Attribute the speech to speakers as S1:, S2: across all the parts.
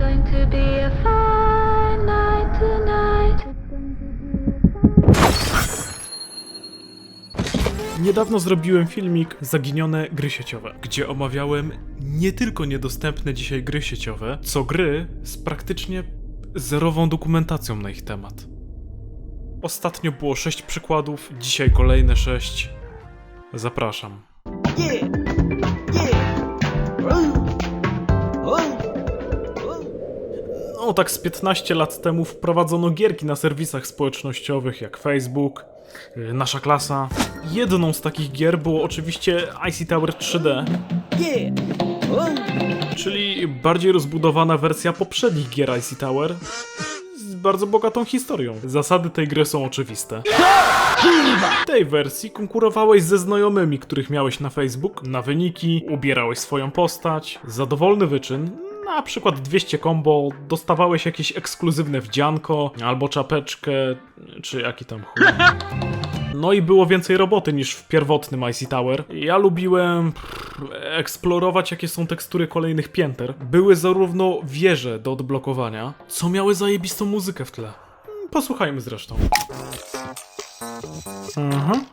S1: going to be a fine night tonight.
S2: Niedawno zrobiłem filmik Zaginione gry sieciowe, gdzie omawiałem nie tylko niedostępne dzisiaj gry sieciowe, co gry z praktycznie zerową dokumentacją na ich temat. Ostatnio było 6 przykładów, dzisiaj kolejne 6. Zapraszam.
S3: Yeah. Yeah.
S2: No, tak z 15 lat temu wprowadzono gierki na serwisach społecznościowych jak Facebook, y, Nasza Klasa. Jedną z takich gier było oczywiście IC Tower 3D,
S3: Yeah. Ooh.
S2: czyli bardziej rozbudowana wersja poprzednich gier IC Tower z bardzo bogatą historią. Zasady tej gry są oczywiste. W tej wersji konkurowałeś ze znajomymi, których miałeś na Facebook, na wyniki, ubierałeś swoją postać, za dowolny wyczyn, na przykład 200 combo, dostawałeś jakieś ekskluzywne wdzianko, albo czapeczkę, czy jaki tam chuj. No i było więcej roboty niż w pierwotnym IC Tower. Ja lubiłem eksplorować, jakie są tekstury kolejnych pięter. Były zarówno wieże do odblokowania, co miały zajebistą muzykę w tle. Posłuchajmy zresztą. Mhm.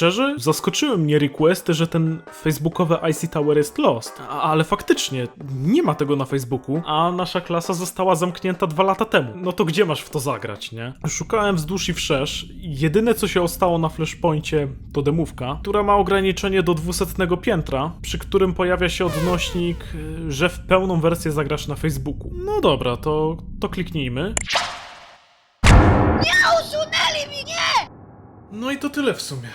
S2: Szczerze, zaskoczyły mnie requesty, że ten facebookowy IC Tower jest lost. Ale faktycznie, nie ma tego na Facebooku, a nasza klasa została zamknięta dwa lata temu. No to gdzie masz w to zagrać, nie? Szukałem wzdłuż i wszerz. Jedyne co się ostało na Flashpoincie to demówka, która ma ograniczenie do 200 piętra, przy którym pojawia się odnośnik, y, że w pełną wersję zagrasz na Facebooku. No dobra, to, to kliknijmy.
S4: Nie usunęli mnie!
S2: No i to tyle w sumie.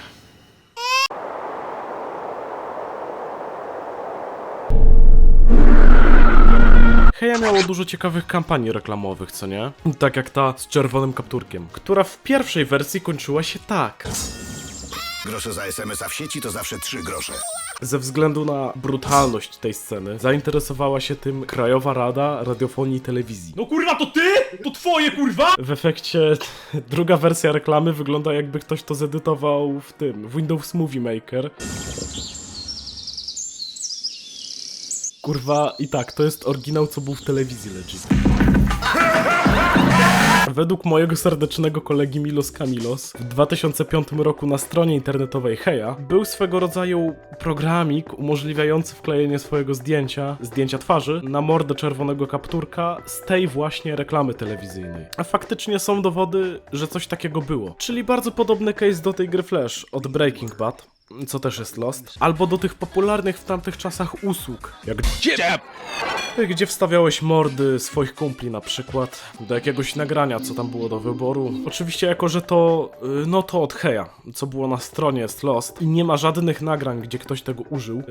S2: Heja miało dużo ciekawych kampanii reklamowych, co nie? Tak jak ta z czerwonym kapturkiem, która w pierwszej wersji kończyła się tak.
S5: Grosze za SMS-a w sieci to zawsze 3 grosze.
S2: Ze względu na brutalność tej sceny zainteresowała się tym Krajowa Rada Radiofonii i Telewizji. No kurwa, to ty? To twoje kurwa? W efekcie druga wersja reklamy wygląda jakby ktoś to zedytował w tym, w Windows Movie Maker. Kurwa, i tak, to jest oryginał, co był w telewizji legit. Według mojego serdecznego kolegi Milos Kamilos w 2005 roku na stronie internetowej Heja był swego rodzaju programik umożliwiający wklejenie swojego zdjęcia, zdjęcia twarzy na mordę czerwonego kapturka z tej właśnie reklamy telewizyjnej. A faktycznie są dowody, że coś takiego było. Czyli bardzo podobny case do tej gry Flash od Breaking Bad. Co też jest Lost, albo do tych popularnych w tamtych czasach usług, jak gdzie wstawiałeś mordy swoich kumpli na przykład do jakiegoś nagrania, co tam było do wyboru. Oczywiście jako, że to, y, no to od Heja, co było na stronie jest Lost i nie ma żadnych nagrań, gdzie ktoś tego użył, y,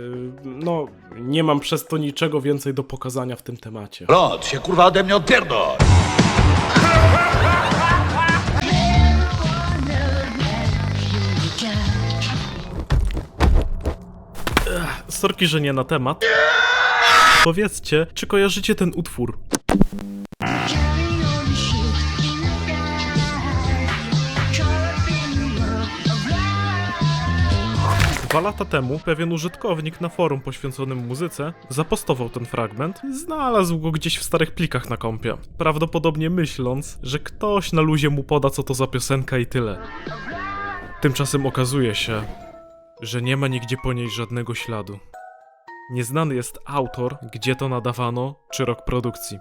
S2: no nie mam przez to niczego więcej do pokazania w tym temacie.
S6: Rod, się kurwa ode mnie odpierdol!
S2: Sorki, że nie na temat. Powiedzcie, czy kojarzycie ten utwór? Dwa lata temu pewien użytkownik na forum poświęconym muzyce zapostował ten fragment, znalazł go gdzieś w starych plikach na kompie. Prawdopodobnie myśląc, że ktoś na luzie mu poda co to za piosenka i tyle. Tymczasem okazuje się, że nie ma nigdzie po niej żadnego śladu. Nieznany jest autor, gdzie to nadawano, czy rok produkcji.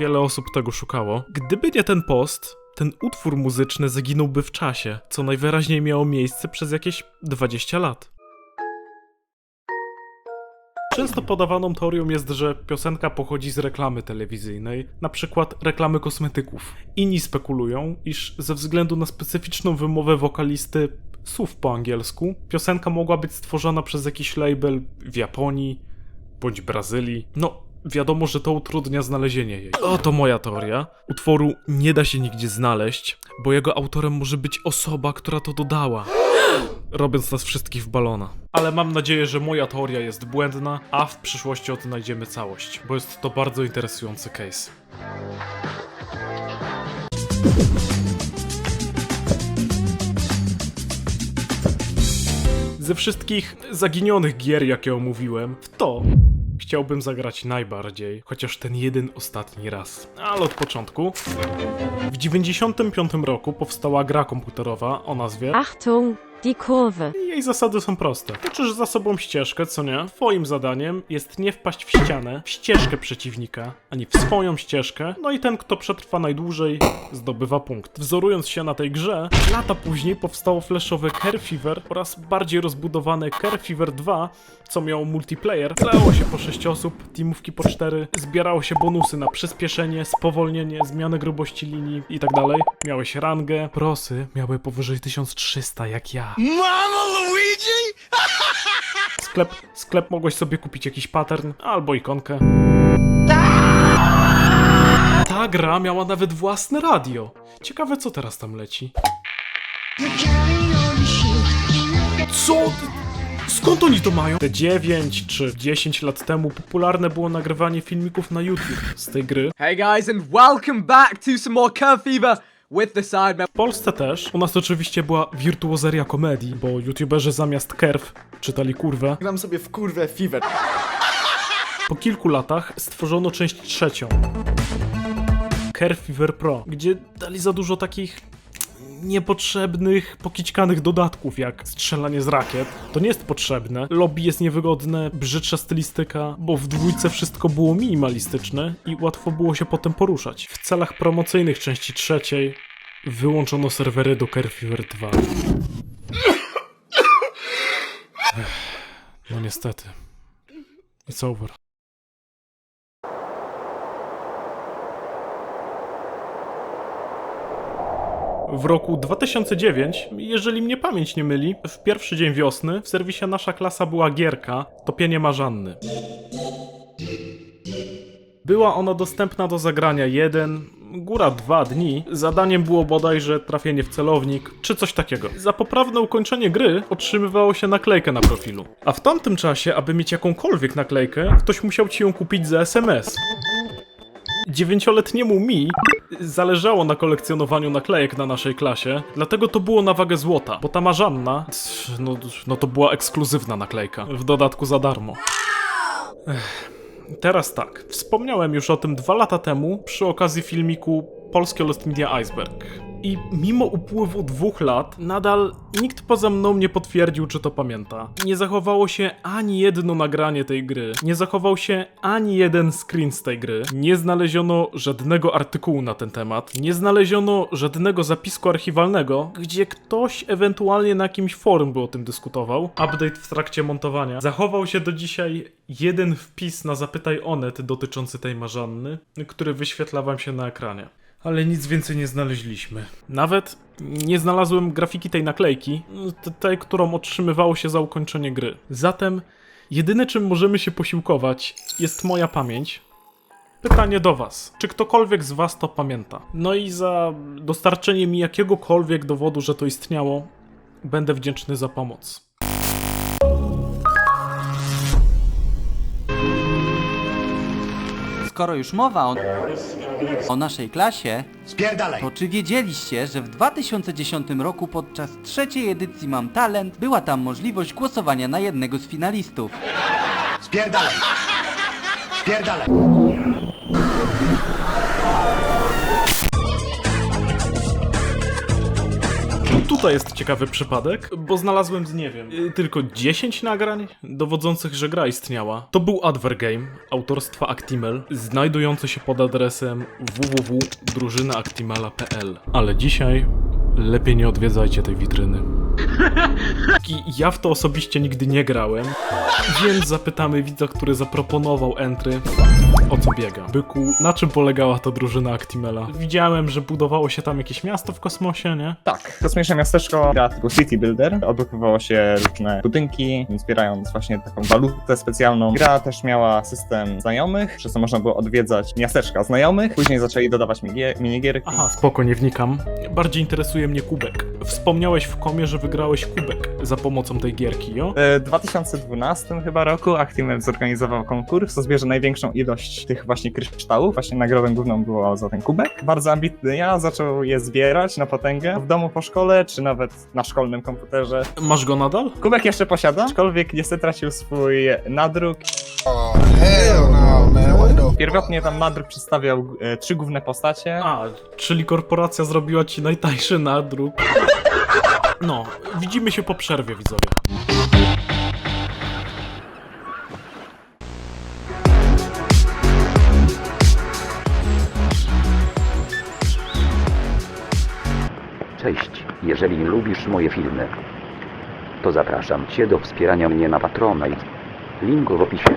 S2: Wiele osób tego szukało. Gdyby nie ten post, ten utwór muzyczny zaginąłby w czasie, co najwyraźniej miało miejsce przez jakieś 20 lat. Często podawaną teorią jest, że piosenka pochodzi z reklamy telewizyjnej, na przykład reklamy kosmetyków. Inni spekulują, iż ze względu na specyficzną wymowę wokalisty słów po angielsku, piosenka mogła być stworzona przez jakiś label w Japonii bądź Brazylii. No, wiadomo, że to utrudnia znalezienie jej. Oto moja teoria. Utworu nie da się nigdzie znaleźć, bo jego autorem może być osoba, która to dodała. Robiąc nas wszystkich w balona. Ale mam nadzieję, że moja teoria jest błędna, a w przyszłości odnajdziemy całość, bo jest to bardzo interesujący case. Ze wszystkich zaginionych gier, jakie omówiłem, w to chciałbym zagrać najbardziej, chociaż ten jeden ostatni raz. Ale od początku. W 95 roku powstała gra komputerowa o nazwie
S1: Achtung, die Kurve.
S2: jej zasady są proste. Toczysz za sobą ścieżkę, co nie? Twoim zadaniem jest nie wpaść w ścianę, w ścieżkę przeciwnika, ani w swoją ścieżkę. No i ten, kto przetrwa najdłużej, zdobywa punkt. Wzorując się na tej grze, lata później powstało flashowe Care Fever oraz bardziej rozbudowane Care Fever 2, co miało multiplayer. Grało się po 6 osób, teamówki po 4, zbierało się bonusy na przyspieszenie, spowolnienie, zmianę grubości linii i tak dalej. Miałeś rangę, prosy miały powyżej 1300 jak ja.
S5: Mamo Luigi!
S2: Sklep, sklep mogłeś sobie kupić jakiś pattern albo ikonkę. Ta gra miała nawet własne radio. Ciekawe co teraz tam leci. Co? Skąd oni to mają? Te 9 czy 10 lat temu popularne było nagrywanie filmików na YouTube z tej gry.
S7: Hey guys, and welcome back to some more Curve Fever with the.
S2: W Polsce też. U nas oczywiście była wirtuozeria komedii, bo youtuberzy zamiast kerw czytali kurwę.
S8: Gram sobie w kurwę Fever.
S2: Po kilku latach stworzono część trzecią. Care Fever Pro, gdzie dali za dużo takich niepotrzebnych, pokićkanych dodatków, jak strzelanie z rakiet. To nie jest potrzebne. Lobby jest niewygodne, brzydsza stylistyka, bo w dwójce wszystko było minimalistyczne i łatwo było się potem poruszać. W celach promocyjnych części trzeciej wyłączono serwery do Care Fever 2. Ech, No niestety. It's over. W roku 2009, jeżeli mnie pamięć nie myli, w pierwszy dzień wiosny w serwisie Nasza Klasa była gierka Topienie Marzanny. Była ona dostępna do zagrania jeden, góra dwa dni. Zadaniem było bodajże trafienie w celownik, czy coś takiego. Za poprawne ukończenie gry otrzymywało się naklejkę na profilu. A w tamtym czasie, aby mieć jakąkolwiek naklejkę, ktoś musiał ci ją kupić za SMS. Dziewięcioletniemu mi zależało na kolekcjonowaniu naklejek na naszej klasie, dlatego to było na wagę złota, bo ta Marzanna, no, no to była ekskluzywna naklejka, w dodatku za darmo. Ech. Teraz tak, wspomniałem już o tym dwa lata temu przy okazji filmiku Polskie Lost Media Iceberg. I mimo upływu dwóch lat, nadal nikt poza mną nie potwierdził, czy to pamięta. Nie zachowało się ani jedno nagranie tej gry, nie zachował się ani jeden screen z tej gry, nie znaleziono żadnego artykułu na ten temat, nie znaleziono żadnego zapisku archiwalnego, gdzie ktoś ewentualnie na jakimś forum by o tym dyskutował. Update w trakcie montowania. Zachował się do dzisiaj jeden wpis na Zapytaj Onet dotyczący tej Marzanny, który wyświetla wam się na ekranie ale nic więcej nie znaleźliśmy. Nawet nie znalazłem grafiki tej naklejki, tej, którą otrzymywało się za ukończenie gry. Zatem jedyne czym możemy się posiłkować jest moja pamięć. Pytanie do Was. Czy ktokolwiek z Was to pamięta? No i za dostarczenie mi jakiegokolwiek dowodu, że to istniało, będę wdzięczny za pomoc.
S9: Skoro już mowa o, o naszej klasie,
S5: Spierdalaj!
S9: to czy wiedzieliście, że w 2010 roku podczas trzeciej edycji Mam Talent była tam możliwość głosowania na jednego z finalistów?
S5: Spierdalaj! Spierdalaj!
S2: Tutaj jest ciekawy przypadek, bo znalazłem nie wiem, y, tylko 10 nagrań dowodzących, że gra istniała. To był Advergame autorstwa Actimel, znajdujący się pod adresem www.drużynaactimela.pl. Ale dzisiaj lepiej nie odwiedzajcie tej witryny. I ja w to osobiście nigdy nie grałem, więc zapytamy widza, który zaproponował entry, o co biega. Byku, na czym polegała ta drużyna Actimela? Widziałem, że budowało się tam jakieś miasto w kosmosie, nie?
S10: Tak, kosmiczne miasteczko gra typu City Builder. Odblokowywało się różne budynki, zbierając właśnie taką walutę specjalną. Gra też miała system znajomych, przez co można było odwiedzać miasteczka znajomych. Później zaczęli dodawać migie- minigierki.
S2: Aha, spoko, nie wnikam. Bardziej interesuje mnie kubek. Wspomniałeś w komie, że wygrałeś kubek za pomocą tej gierki, jo?
S10: W 2012 chyba roku Actimel zorganizował konkurs, co zbierze największą ilość tych właśnie kryształów. Właśnie nagrodą główną było za ten kubek. Bardzo ambitny ja, zaczął je zbierać na potęgę w domu po szkole, czy nawet na szkolnym komputerze.
S2: Masz go nadal?
S10: Kubek jeszcze posiada, aczkolwiek niestety tracił swój nadruk. Pierwotnie tam nadruk przedstawiał e, trzy główne postacie.
S2: A, czyli korporacja zrobiła ci najtańszy nadruk. No, widzimy się po przerwie, widzowie.
S8: Cześć, jeżeli lubisz moje filmy, to zapraszam Cię do wspierania mnie na Patronite. Link w opisie.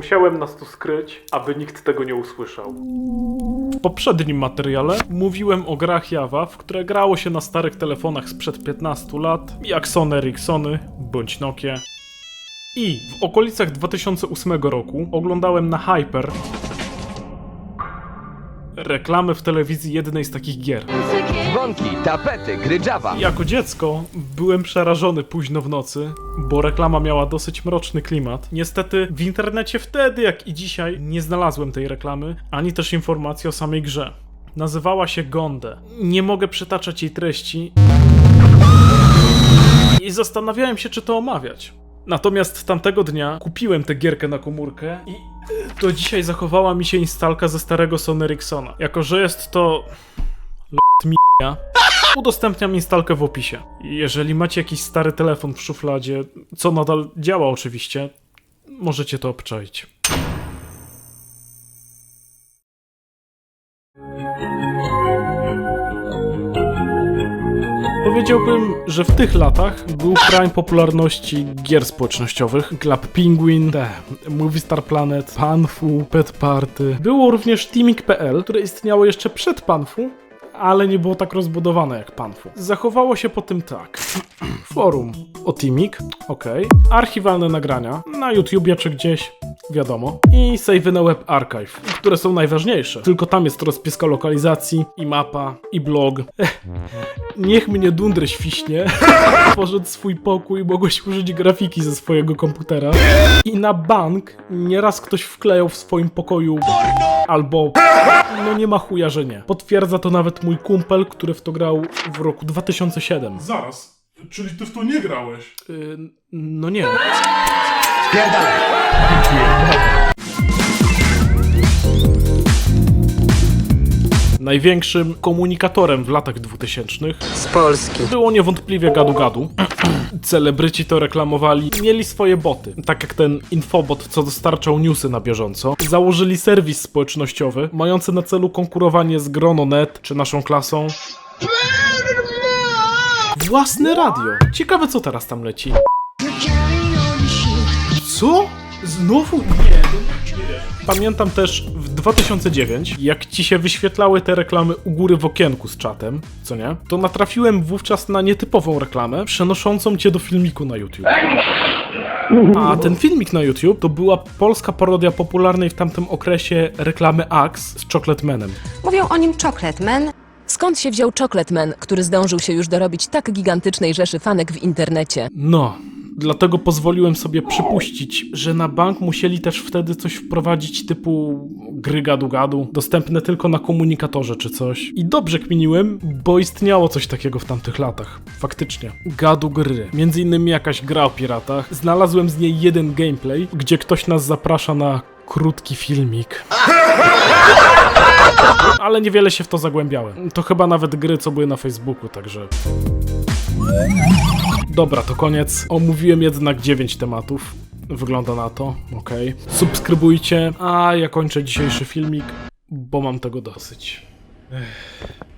S2: Musiałem nas tu skryć, aby nikt tego nie usłyszał. W poprzednim materiale mówiłem o grach Java, w które grało się na starych telefonach sprzed 15 lat, jak Sony Ericssony bądź Nokia. I w okolicach 2008 roku oglądałem na Hyper reklamę w telewizji jednej z takich gier.
S6: Dzwonki, tapety, gry Java.
S2: Jako dziecko byłem przerażony późno w nocy, bo reklama miała dosyć mroczny klimat. Niestety w internecie wtedy, jak i dzisiaj, nie znalazłem tej reklamy, ani też informacji o samej grze. Nazywała się Gonde. Nie mogę przytaczać jej treści. I zastanawiałem się, czy to omawiać. Natomiast tamtego dnia kupiłem tę gierkę na komórkę i y, do dzisiaj zachowała mi się instalka ze starego Sony Ericssona. Jako, że jest to... l***mia, udostępniam instalkę w opisie. Jeżeli macie jakiś stary telefon w szufladzie, co nadal działa oczywiście, możecie to obczaić. Powiedziałbym, że w tych latach był prime popularności gier społecznościowych. Club Penguin, te, Movie Star Planet, Panfu, Pet Party. Było również Teaming.pl, które istniało jeszcze przed Panfu, ale nie było tak rozbudowane jak Panfu. Zachowało się po tym tak. Forum o Teaming, ok. Archiwalne nagrania na YouTubie czy gdzieś, wiadomo. I save na Web Archive, które są najważniejsze. Tylko tam jest rozpiska lokalizacji, i mapa, i blog. Niech mnie dundry świśnie. Tworząc swój pokój, mogłeś użyć grafiki ze swojego komputera. I na bank nieraz ktoś wklejał w swoim pokoju albo no nie ma chuja, że nie. Potwierdza to nawet mój kumpel, który w to grał w roku 2007.
S11: Zaraz, czyli ty w to nie grałeś?
S2: Y, no nie. Największym komunikatorem w latach 2000
S3: Z Polski.
S2: było niewątpliwie gadu gadu. Celebryci to reklamowali, mieli swoje boty, tak jak ten infobot, co dostarczał newsy na bieżąco. Założyli serwis społecznościowy, mający na celu konkurowanie z Grono.net czy naszą klasą. Własne radio. Ciekawe co teraz tam leci. Co? Znowu? Nie. Pamiętam też w 2009, jak ci się wyświetlały te reklamy u góry w okienku z czatem, co nie? To natrafiłem wówczas na nietypową reklamę, przenoszącą cię do filmiku na YouTube. A ten filmik na YouTube to była polska parodia popularnej w tamtym okresie reklamy Axe z Chocolate Manem.
S12: Mówią o nim Chocolate Man. Skąd się wziął Chocolate Man, który zdążył się już dorobić tak gigantycznej rzeszy fanek w internecie?
S2: No, dlatego pozwoliłem sobie przypuścić, że na bank musieli też wtedy coś wprowadzić typu gry gadu-gadu, dostępne tylko na komunikatorze czy coś. I dobrze kminiłem, bo istniało coś takiego w tamtych latach. Faktycznie. Gadu gry. Między innymi jakaś gra o piratach. Znalazłem z niej jeden gameplay, gdzie ktoś nas zaprasza na krótki filmik. Ale niewiele się w to zagłębiałem. To chyba nawet gry, co były na Facebooku, także... Dobra, to koniec. Omówiłem jednak 9 tematów. Wygląda na to, okej. Subskrybujcie, a ja kończę dzisiejszy filmik, bo mam tego dosyć.
S1: Everyone